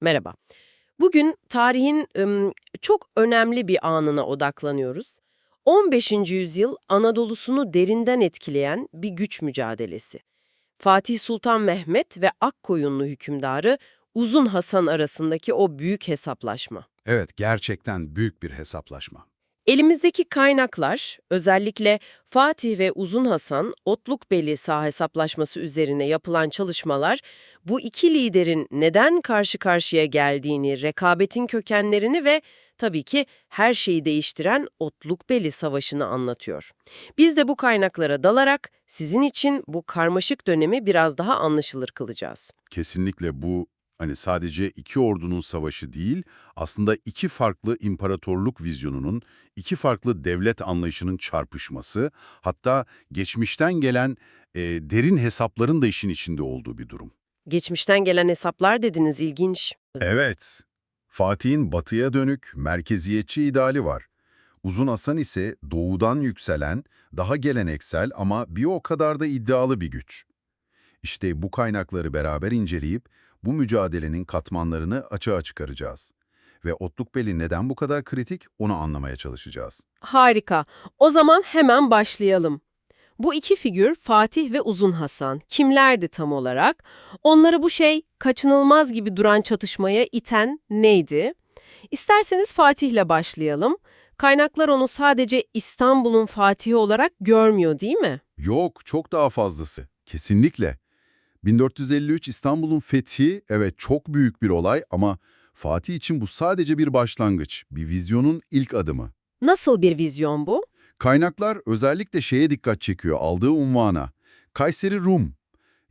Merhaba. Bugün tarihin çok önemli bir anına odaklanıyoruz. 15. yüzyıl Anadolu'sunu derinden etkileyen bir güç mücadelesi. Fatih Sultan Mehmet ve Akkoyunlu hükümdarı Uzun Hasan arasındaki o büyük hesaplaşma. Evet, gerçekten büyük bir hesaplaşma. Elimizdeki kaynaklar, özellikle Fatih ve Uzun Hasan, Otlukbeli sağ hesaplaşması üzerine yapılan çalışmalar, bu iki liderin neden karşı karşıya geldiğini, rekabetin kökenlerini ve tabii ki her şeyi değiştiren Otlukbeli Savaşı'nı anlatıyor. Biz de bu kaynaklara dalarak sizin için bu karmaşık dönemi biraz daha anlaşılır kılacağız. Kesinlikle bu hani sadece iki ordunun savaşı değil, aslında iki farklı imparatorluk vizyonunun, iki farklı devlet anlayışının çarpışması, hatta geçmişten gelen e, derin hesapların da işin içinde olduğu bir durum. Geçmişten gelen hesaplar dediniz ilginç. Evet. Fatih'in batıya dönük, merkeziyetçi ideali var. Uzun Hasan ise doğudan yükselen, daha geleneksel ama bir o kadar da iddialı bir güç. İşte bu kaynakları beraber inceleyip bu mücadelenin katmanlarını açığa çıkaracağız. Ve Otlukbeli neden bu kadar kritik onu anlamaya çalışacağız. Harika. O zaman hemen başlayalım. Bu iki figür Fatih ve Uzun Hasan kimlerdi tam olarak? Onları bu şey kaçınılmaz gibi duran çatışmaya iten neydi? İsterseniz Fatih'le başlayalım. Kaynaklar onu sadece İstanbul'un Fatihi olarak görmüyor değil mi? Yok, çok daha fazlası. Kesinlikle. 1453 İstanbul'un fethi, evet çok büyük bir olay ama Fatih için bu sadece bir başlangıç, bir vizyonun ilk adımı. Nasıl bir vizyon bu? Kaynaklar özellikle şeye dikkat çekiyor, aldığı unvana. Kayseri Rum,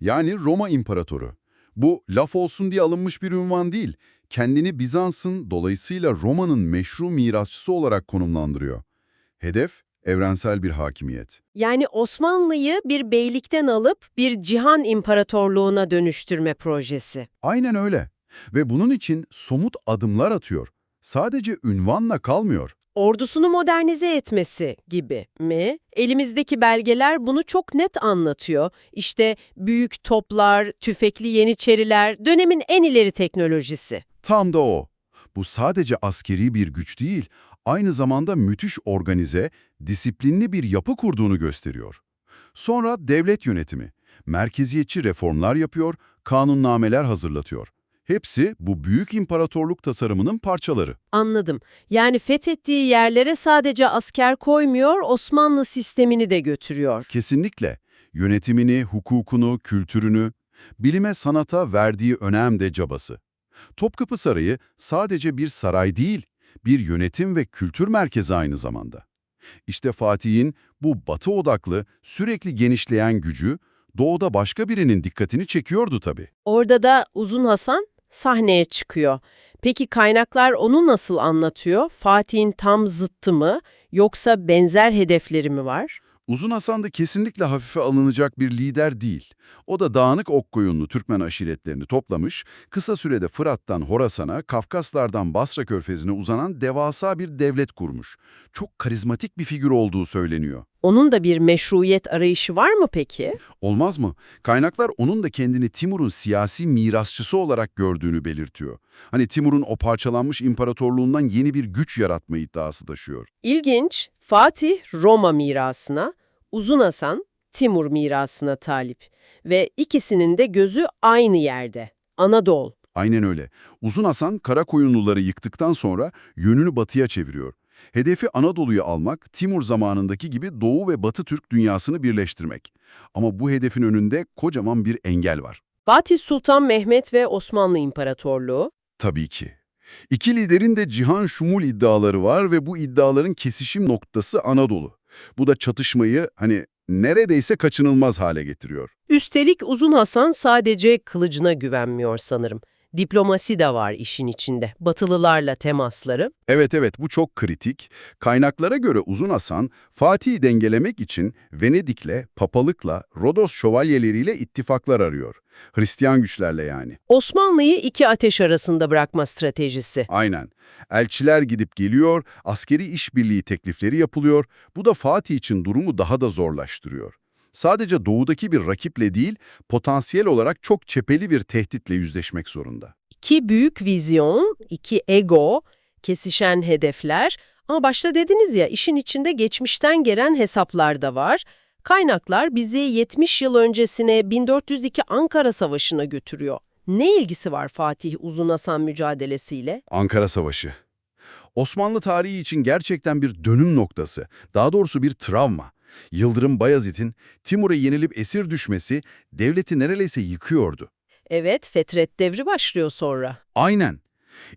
yani Roma İmparatoru. Bu laf olsun diye alınmış bir ünvan değil, kendini Bizans'ın dolayısıyla Roma'nın meşru mirasçısı olarak konumlandırıyor. Hedef, evrensel bir hakimiyet. Yani Osmanlı'yı bir beylikten alıp bir cihan imparatorluğuna dönüştürme projesi. Aynen öyle. Ve bunun için somut adımlar atıyor. Sadece ünvanla kalmıyor. Ordusunu modernize etmesi gibi mi? Elimizdeki belgeler bunu çok net anlatıyor. İşte büyük toplar, tüfekli yeniçeriler, dönemin en ileri teknolojisi. Tam da o. Bu sadece askeri bir güç değil, aynı zamanda müthiş organize, disiplinli bir yapı kurduğunu gösteriyor. Sonra devlet yönetimi. Merkeziyetçi reformlar yapıyor, kanunnameler hazırlatıyor. Hepsi bu büyük imparatorluk tasarımının parçaları. Anladım. Yani fethettiği yerlere sadece asker koymuyor, Osmanlı sistemini de götürüyor. Kesinlikle yönetimini, hukukunu, kültürünü, bilime sanata verdiği önem de cabası. Topkapı Sarayı sadece bir saray değil, bir yönetim ve kültür merkezi aynı zamanda. İşte Fatih'in bu batı odaklı, sürekli genişleyen gücü, doğuda başka birinin dikkatini çekiyordu tabii. Orada da Uzun Hasan sahneye çıkıyor. Peki kaynaklar onu nasıl anlatıyor? Fatih'in tam zıttı mı yoksa benzer hedefleri mi var? Uzun Hasan da kesinlikle hafife alınacak bir lider değil. O da dağınık Okkoyunlu Türkmen aşiretlerini toplamış, kısa sürede Fırat'tan Horasan'a, Kafkaslardan Basra Körfezi'ne uzanan devasa bir devlet kurmuş. Çok karizmatik bir figür olduğu söyleniyor. Onun da bir meşruiyet arayışı var mı peki? Olmaz mı? Kaynaklar onun da kendini Timur'un siyasi mirasçısı olarak gördüğünü belirtiyor. Hani Timur'un o parçalanmış imparatorluğundan yeni bir güç yaratma iddiası taşıyor. İlginç, Fatih Roma mirasına, Uzun Hasan Timur mirasına talip ve ikisinin de gözü aynı yerde, Anadolu. Aynen öyle. Uzun Hasan Karakoyunluları yıktıktan sonra yönünü batıya çeviriyor. Hedefi Anadolu'yu almak, Timur zamanındaki gibi Doğu ve Batı Türk dünyasını birleştirmek. Ama bu hedefin önünde kocaman bir engel var. Fatih Sultan Mehmet ve Osmanlı İmparatorluğu, Tabii ki. İki liderin de cihan şumul iddiaları var ve bu iddiaların kesişim noktası Anadolu. Bu da çatışmayı hani neredeyse kaçınılmaz hale getiriyor. Üstelik Uzun Hasan sadece kılıcına güvenmiyor sanırım. Diplomasi de var işin içinde. Batılılarla temasları. Evet evet bu çok kritik. Kaynaklara göre Uzun Hasan, Fatih'i dengelemek için Venedik'le, papalıkla, Rodos şövalyeleriyle ittifaklar arıyor. Hristiyan güçlerle yani. Osmanlı'yı iki ateş arasında bırakma stratejisi. Aynen. Elçiler gidip geliyor, askeri işbirliği teklifleri yapılıyor. Bu da Fatih için durumu daha da zorlaştırıyor. Sadece doğudaki bir rakiple değil, potansiyel olarak çok çepeli bir tehditle yüzleşmek zorunda. İki büyük vizyon, iki ego, kesişen hedefler. Ama başta dediniz ya işin içinde geçmişten gelen hesaplar da var. Kaynaklar bizi 70 yıl öncesine 1402 Ankara Savaşı'na götürüyor. Ne ilgisi var Fatih Uzun Hasan mücadelesiyle? Ankara Savaşı. Osmanlı tarihi için gerçekten bir dönüm noktası, daha doğrusu bir travma. Yıldırım Bayezid'in Timur'a yenilip esir düşmesi devleti neredeyse yıkıyordu. Evet, Fetret devri başlıyor sonra. Aynen.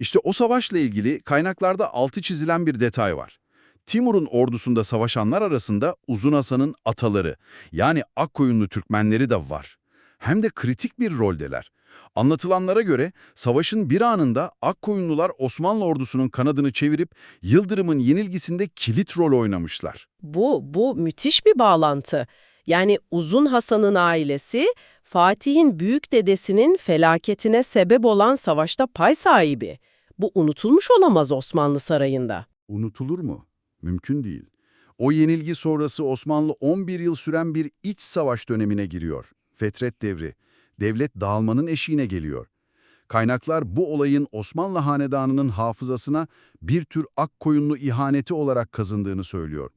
İşte o savaşla ilgili kaynaklarda altı çizilen bir detay var. Timur'un ordusunda savaşanlar arasında Uzun Hasan'ın ataları, yani Akkoyunlu Türkmenleri de var. Hem de kritik bir roldeler. Anlatılanlara göre savaşın bir anında Akkoyunlular Osmanlı ordusunun kanadını çevirip Yıldırım'ın yenilgisinde kilit rol oynamışlar. Bu, bu müthiş bir bağlantı. Yani Uzun Hasan'ın ailesi, Fatih'in büyük dedesinin felaketine sebep olan savaşta pay sahibi. Bu unutulmuş olamaz Osmanlı sarayında. Unutulur mu? Mümkün değil. O yenilgi sonrası Osmanlı 11 yıl süren bir iç savaş dönemine giriyor. Fetret devri. Devlet dağılmanın eşiğine geliyor. Kaynaklar bu olayın Osmanlı hanedanının hafızasına bir tür akkoyunlu ihaneti olarak kazındığını söylüyor.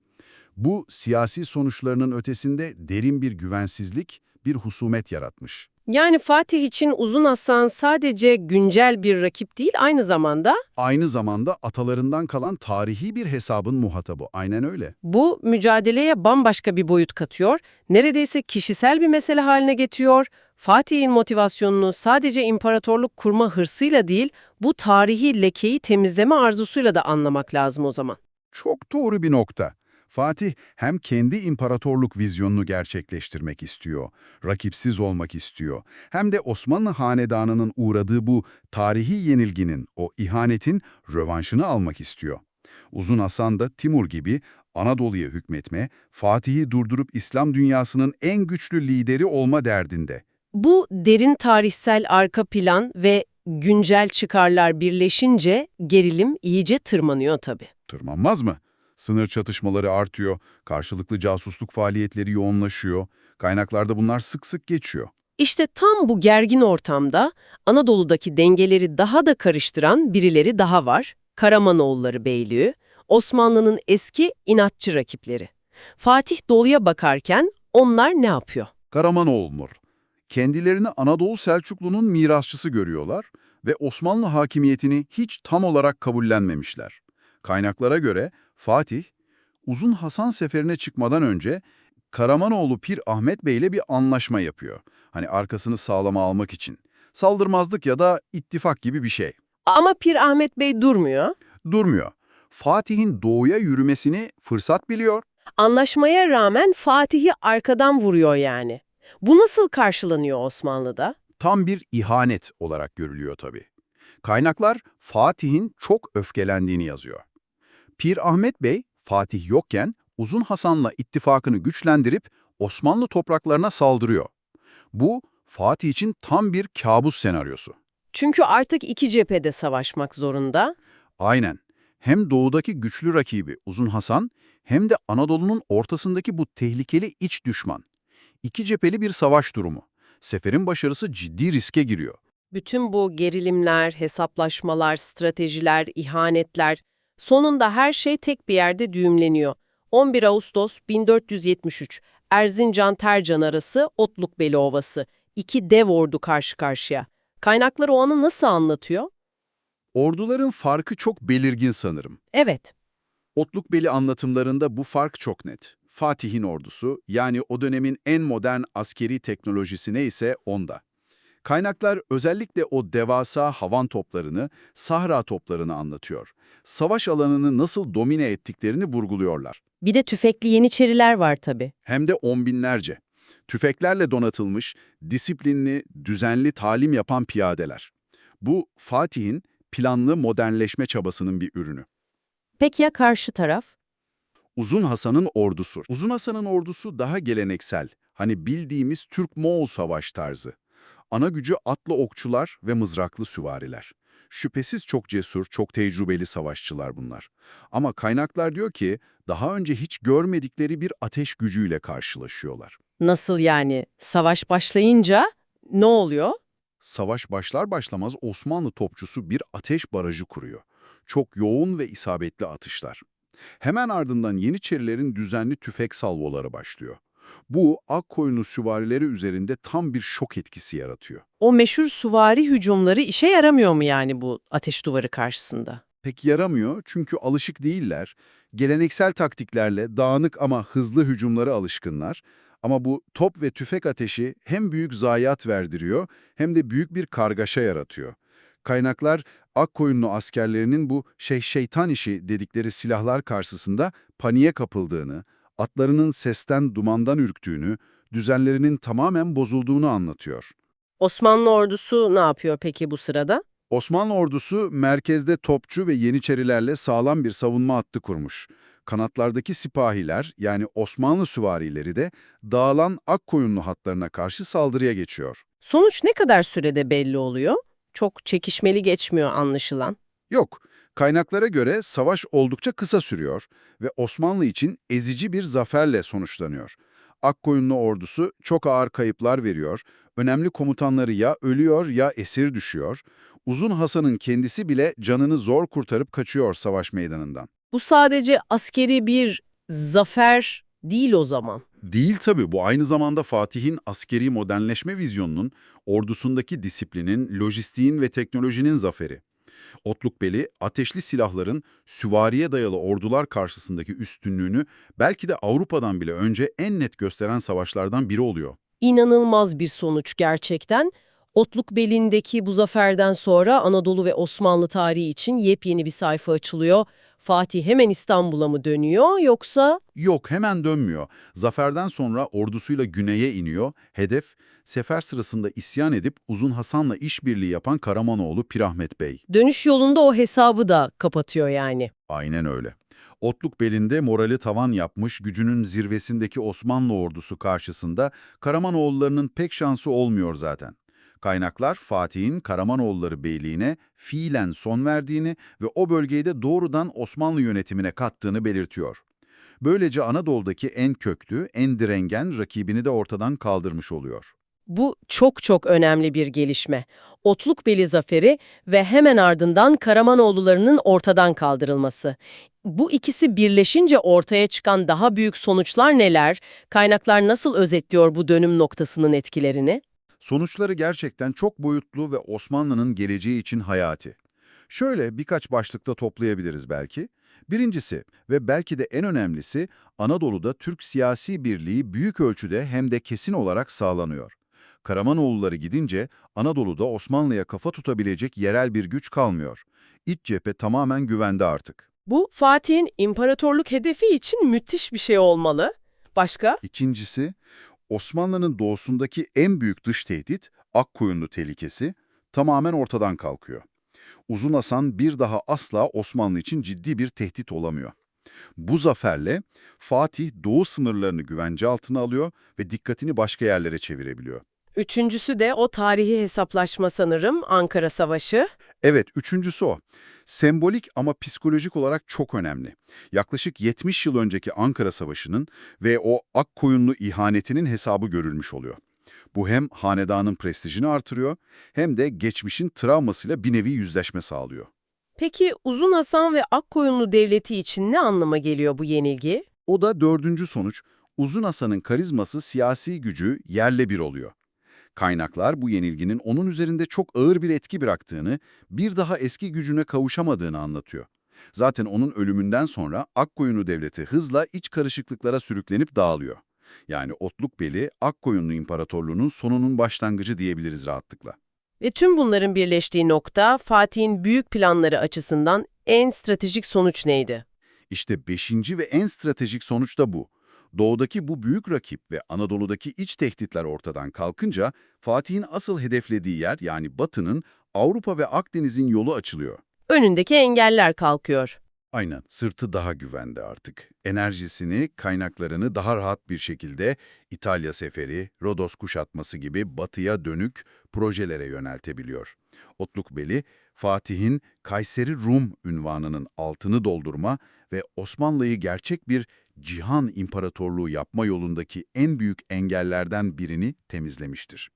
Bu siyasi sonuçlarının ötesinde derin bir güvensizlik, bir husumet yaratmış. Yani Fatih için Uzun Hasan sadece güncel bir rakip değil, aynı zamanda Aynı zamanda atalarından kalan tarihi bir hesabın muhatabı. Aynen öyle. bu mücadeleye bambaşka bir boyut katıyor, neredeyse kişisel bir mesele haline getiriyor. Fatih'in motivasyonunu sadece imparatorluk kurma hırsıyla değil, bu tarihi lekeyi temizleme arzusuyla da anlamak lazım o zaman. Çok doğru bir nokta. Fatih hem kendi imparatorluk vizyonunu gerçekleştirmek istiyor, rakipsiz olmak istiyor, hem de Osmanlı hanedanının uğradığı bu tarihi yenilginin, o ihanetin rövanşını almak istiyor. Uzun Hasan da Timur gibi Anadolu'ya hükmetme, Fatih'i durdurup İslam dünyasının en güçlü lideri olma derdinde. Bu derin tarihsel arka plan ve güncel çıkarlar birleşince gerilim iyice tırmanıyor tabii. Tırmanmaz mı? Sınır çatışmaları artıyor, karşılıklı casusluk faaliyetleri yoğunlaşıyor, kaynaklarda bunlar sık sık geçiyor. İşte tam bu gergin ortamda Anadolu'daki dengeleri daha da karıştıran birileri daha var. Karamanoğulları Beyliği, Osmanlı'nın eski inatçı rakipleri. Fatih Doğu'ya bakarken onlar ne yapıyor? Karamanoğullar. Kendilerini Anadolu Selçuklu'nun mirasçısı görüyorlar ve Osmanlı hakimiyetini hiç tam olarak kabullenmemişler. Kaynaklara göre Fatih, Uzun Hasan seferine çıkmadan önce Karamanoğlu Pir Ahmet Bey ile bir anlaşma yapıyor. Hani arkasını sağlama almak için. Saldırmazlık ya da ittifak gibi bir şey. Ama Pir Ahmet Bey durmuyor. Durmuyor. Fatih'in doğuya yürümesini fırsat biliyor. Anlaşmaya rağmen Fatih'i arkadan vuruyor yani. Bu nasıl karşılanıyor Osmanlı'da? tam bir ihanet olarak görülüyor tabii. Kaynaklar Fatih'in çok öfkelendiğini yazıyor. Pir Ahmet Bey, Fatih yokken Uzun Hasan'la ittifakını güçlendirip Osmanlı topraklarına saldırıyor. Bu, Fatih için tam bir kabus senaryosu. Çünkü artık iki cephede savaşmak zorunda. Aynen. Hem doğudaki güçlü rakibi Uzun Hasan, hem de Anadolu'nun ortasındaki bu tehlikeli iç düşman. İki cepheli bir savaş durumu. Seferin başarısı ciddi riske giriyor. Bütün bu gerilimler, hesaplaşmalar, stratejiler, ihanetler, sonunda her şey tek bir yerde düğümleniyor. 11 Ağustos 1473, Erzincan-Tercan arası Otlukbeli Ovası. İki dev ordu karşı karşıya. Kaynaklar o anı nasıl anlatıyor? Orduların farkı çok belirgin sanırım. Evet, Otlukbeli anlatımlarında bu fark çok net. Fatih'in ordusu, yani o dönemin en modern askeri teknolojisi neyse onda. Kaynaklar özellikle o devasa havan toplarını, sahra toplarını anlatıyor. Savaş alanını nasıl domine ettiklerini vurguluyorlar. bir de tüfekli yeniçeriler var tabii. Hem de on binlerce. Tüfeklerle donatılmış, disiplinli, düzenli talim yapan piyadeler. Bu Fatih'in planlı modernleşme çabasının bir ürünü. Peki ya karşı taraf? Uzun Hasan'ın ordusu. Uzun Hasan'ın ordusu daha geleneksel, hani bildiğimiz Türk-Moğol savaş tarzı. Ana gücü atlı okçular ve mızraklı süvariler. Şüphesiz çok cesur, çok tecrübeli savaşçılar bunlar. Ama kaynaklar diyor ki daha önce hiç görmedikleri bir ateş gücüyle karşılaşıyorlar. Nasıl yani? Savaş başlayınca ne oluyor? Savaş başlar başlamaz Osmanlı topçusu bir ateş barajı kuruyor. Çok yoğun ve isabetli atışlar. Hemen ardından Yeniçerilerin düzenli tüfek salvoları başlıyor. Bu Akkoyunlu süvarileri üzerinde tam bir şok etkisi yaratıyor. O meşhur suvari hücumları işe yaramıyor mu yani bu ateş duvarı karşısında? Pek yaramıyor çünkü alışık değiller. Geleneksel taktiklerle dağınık ama hızlı hücumlara alışkınlar. Ama bu top ve tüfek ateşi hem büyük zayiat verdiriyor hem de büyük bir kargaşa yaratıyor. Kaynaklar Akkoyunlu askerlerinin bu şey şeytan işi dedikleri silahlar karşısında paniğe kapıldığını, atlarının sesten dumandan ürktüğünü, düzenlerinin tamamen bozulduğunu anlatıyor. Osmanlı ordusu ne yapıyor peki bu sırada? Osmanlı ordusu merkezde topçu ve yeniçerilerle sağlam bir savunma hattı kurmuş. Kanatlardaki sipahiler yani Osmanlı süvarileri de dağılan Akkoyunlu hatlarına karşı saldırıya geçiyor. Sonuç ne kadar sürede belli oluyor? Çok çekişmeli geçmiyor anlaşılan. Yok, kaynaklara göre savaş oldukça kısa sürüyor ve Osmanlı için ezici bir zaferle sonuçlanıyor. Akkoyunlu ordusu çok ağır kayıplar veriyor, önemli komutanları ya ölüyor ya esir düşüyor. Uzun Hasan'ın kendisi bile canını zor kurtarıp kaçıyor savaş meydanından. Bu sadece askeri bir zafer değil o zaman. Değil tabii bu aynı zamanda Fatih'in askeri modernleşme vizyonunun, ordusundaki disiplinin, lojistiğin ve teknolojinin zaferi. Otlukbeli, ateşli silahların süvariye dayalı ordular karşısındaki üstünlüğünü belki de Avrupa'dan bile önce en net gösteren savaşlardan biri oluyor. İnanılmaz bir sonuç gerçekten. Otluk belindeki bu zaferden sonra Anadolu ve Osmanlı tarihi için yepyeni bir sayfa açılıyor. Fatih hemen İstanbul'a mı dönüyor yoksa Yok hemen dönmüyor. Zaferden sonra ordusuyla güneye iniyor. Hedef, sefer sırasında isyan edip Uzun Hasan'la işbirliği yapan Karamanoğlu Pirahmet Bey. dönüş yolunda o hesabı da kapatıyor yani. Aynen öyle. Otluk belinde morali tavan yapmış, gücünün zirvesindeki Osmanlı ordusu karşısında Karamanoğullarının pek şansı olmuyor zaten. Kaynaklar Fatih'in Karamanoğulları beyliğine fiilen son verdiğini ve o bölgeyi de doğrudan Osmanlı yönetimine kattığını belirtiyor. Böylece Anadolu'daki en köklü, en direngen rakibini de ortadan kaldırmış oluyor. Bu çok çok önemli bir gelişme. Otlukbeli zaferi ve hemen ardından Karamanoğullarının ortadan kaldırılması. Bu ikisi birleşince ortaya çıkan daha büyük sonuçlar neler? Kaynaklar nasıl özetliyor bu dönüm noktasının etkilerini? Sonuçları gerçekten çok boyutlu ve Osmanlı'nın geleceği için hayati. Şöyle birkaç başlıkta toplayabiliriz belki. Birincisi ve belki de en önemlisi Anadolu'da Türk siyasi birliği büyük ölçüde hem de kesin olarak sağlanıyor. Karamanoğulları gidince Anadolu'da Osmanlı'ya kafa tutabilecek yerel bir güç kalmıyor. İç cephe tamamen güvende artık. Bu Fatih'in imparatorluk hedefi için müthiş bir şey olmalı. Başka? İkincisi, Osmanlı'nın doğusundaki en büyük dış tehdit, Akkoyunlu tehlikesi, tamamen ortadan kalkıyor. Uzun Hasan bir daha asla Osmanlı için ciddi bir tehdit olamıyor. Bu zaferle Fatih doğu sınırlarını güvence altına alıyor ve dikkatini başka yerlere çevirebiliyor. Üçüncüsü de o tarihi hesaplaşma sanırım Ankara Savaşı. Evet, üçüncüsü o. Sembolik ama psikolojik olarak çok önemli. Yaklaşık 70 yıl önceki Ankara Savaşı'nın ve o Akkoyunlu ihanetinin hesabı görülmüş oluyor. Bu hem hanedanın prestijini artırıyor hem de geçmişin travmasıyla bir nevi yüzleşme sağlıyor. Peki Uzun Hasan ve Akkoyunlu Devleti için ne anlama geliyor bu yenilgi? O da dördüncü sonuç, Uzun Hasan'ın karizması siyasi gücü yerle bir oluyor. Kaynaklar bu yenilginin onun üzerinde çok ağır bir etki bıraktığını, bir daha eski gücüne kavuşamadığını anlatıyor. Zaten onun ölümünden sonra Akkoyunlu Devleti hızla iç karışıklıklara sürüklenip dağılıyor. Yani Otlukbeli, Akkoyunlu İmparatorluğu'nun sonunun başlangıcı diyebiliriz rahatlıkla. Ve tüm bunların birleştiği nokta Fatih'in büyük planları açısından en stratejik sonuç neydi? İşte beşinci ve en stratejik sonuç da bu. Doğudaki bu büyük rakip ve Anadolu'daki iç tehditler ortadan kalkınca Fatih'in asıl hedeflediği yer yani Batı'nın Avrupa ve Akdeniz'in yolu açılıyor. Önündeki engeller kalkıyor. Aynen, sırtı daha güvende artık. Enerjisini, kaynaklarını daha rahat bir şekilde İtalya seferi, Rodos kuşatması gibi batıya dönük projelere yöneltebiliyor. Otlukbeli, Fatih'in Kayseri Rum ünvanının altını doldurma ve Osmanlı'yı gerçek bir cihan imparatorluğu yapma yolundaki en büyük engellerden birini temizlemiştir.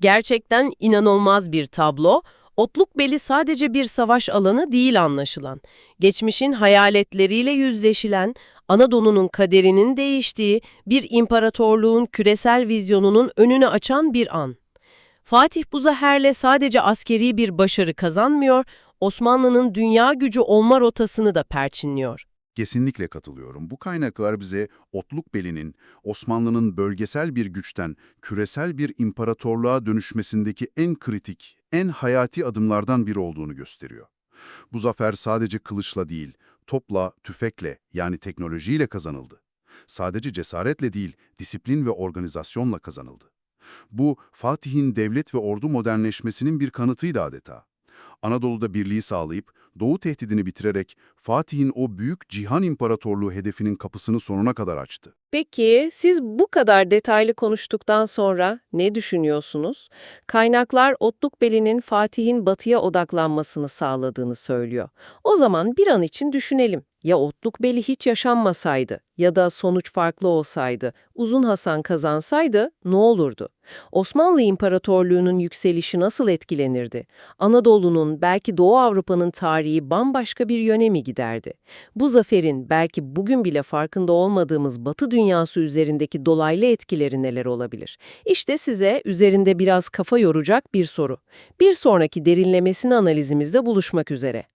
Gerçekten inanılmaz bir tablo. Otlukbeli sadece bir savaş alanı değil anlaşılan. Geçmişin hayaletleriyle yüzleşilen, Anadolu'nun kaderinin değiştiği, bir imparatorluğun küresel vizyonunun önünü açan bir an. Fatih Buzaher'le sadece askeri bir başarı kazanmıyor, Osmanlı'nın dünya gücü olma rotasını da perçinliyor. Kesinlikle katılıyorum. Bu kaynaklar bize Otlukbeli'nin Osmanlı'nın bölgesel bir güçten küresel bir imparatorluğa dönüşmesindeki en kritik, en hayati adımlardan biri olduğunu gösteriyor. Bu zafer sadece kılıçla değil, topla, tüfekle yani teknolojiyle kazanıldı. Sadece cesaretle değil, disiplin ve organizasyonla kazanıldı. Bu, Fatih'in devlet ve ordu modernleşmesinin bir kanıtıydı adeta. Anadolu'da birliği sağlayıp, Doğu tehdidini bitirerek Fatih'in o büyük cihan imparatorluğu hedefinin kapısını sonuna kadar açtı. Peki siz bu kadar detaylı konuştuktan sonra ne düşünüyorsunuz? Kaynaklar Otlukbeli'nin Fatih'in batıya odaklanmasını sağladığını söylüyor. O zaman bir an için düşünelim. Ya Otlukbeli hiç yaşanmasaydı ya da sonuç farklı olsaydı, Uzun Hasan kazansaydı ne olurdu? Osmanlı İmparatorluğu'nun yükselişi nasıl etkilenirdi? Anadolu'nun belki Doğu Avrupa'nın tarihi bambaşka bir yöne mi giderdi? Bu zaferin belki bugün bile farkında olmadığımız Batı dünyası üzerindeki dolaylı etkileri neler olabilir? İşte size üzerinde biraz kafa yoracak bir soru. Bir sonraki derinlemesine analizimizde buluşmak üzere.